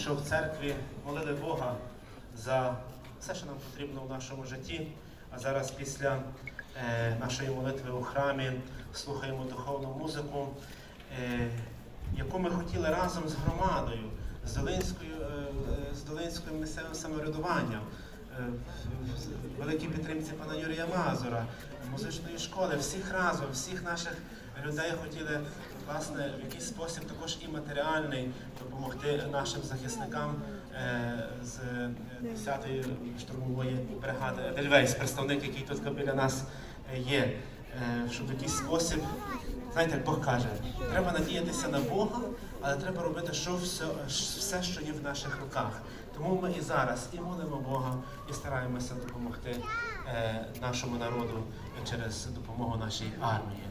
що в церкві молили Бога за все, що нам потрібно в нашому житті. А зараз після е, нашої молитви у храмі слухаємо духовну музику, е, яку ми хотіли разом з громадою, з Долинською, е, е, з Долинським місцевим самоврядуванням. е, великій підтримці пана Юрія Мазура, музичної школи, всіх разом, всіх наших людей хотіли власне в якийсь спосіб також і матеріальний допомогти нашим захисникам е, з е, 10-ї штурмової бригади Едельвейс, представник, який тут біля нас е, є. Е, Щоб в якийсь спосіб, знаєте, як Бог каже, треба надіятися на Бога, але треба робити що все, все, що є в наших руках. Тому ми і зараз і молимо Бога, і стараємося допомогти е, нашому народу через допомогу нашій армії.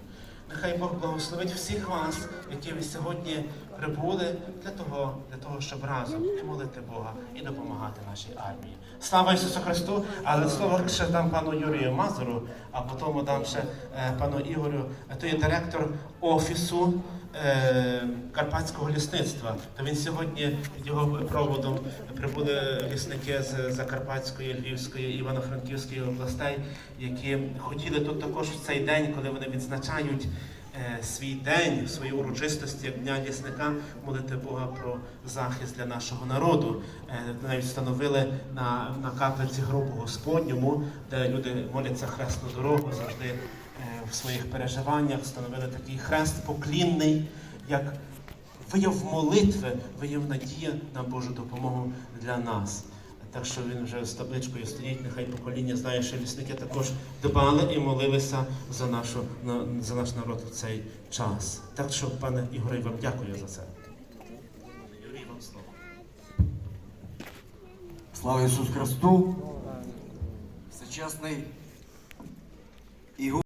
Нехай Бог благословить всіх вас, які ви сьогодні прибули для того, для того, щоб разом і молити Бога і допомагати нашій армії. Слава Ісусу Христу! Але слово ще дам пану Юрію Мазуру, а потім дам ще е, пану Ігорю. То є директор офісу е, карпатського лісництва. То він сьогодні під його проводом прибули лісники з Закарпатської, Львівської, Івано-Франківської областей, які хотіли тут також в цей день, коли вони відзначають свій день, свої урочистості як дня лісника, молити Бога про захист для нашого народу. Е, навіть встановили на, на каплиці гробу Господньому, де люди моляться хресну дорогу завжди е, в своїх переживаннях, встановили такий хрест поклінний, як вияв молитви, вияв надія на Божу допомогу для нас. Так що він вже з табличкою стоїть, нехай покоління знає, що лісники також дбали і молилися за, нашу, на- за наш народ в цей час. Так що, пане Ігоре, вам дякую за це. Юрій, вам слово. Слава Ісусу Христу! Всечесний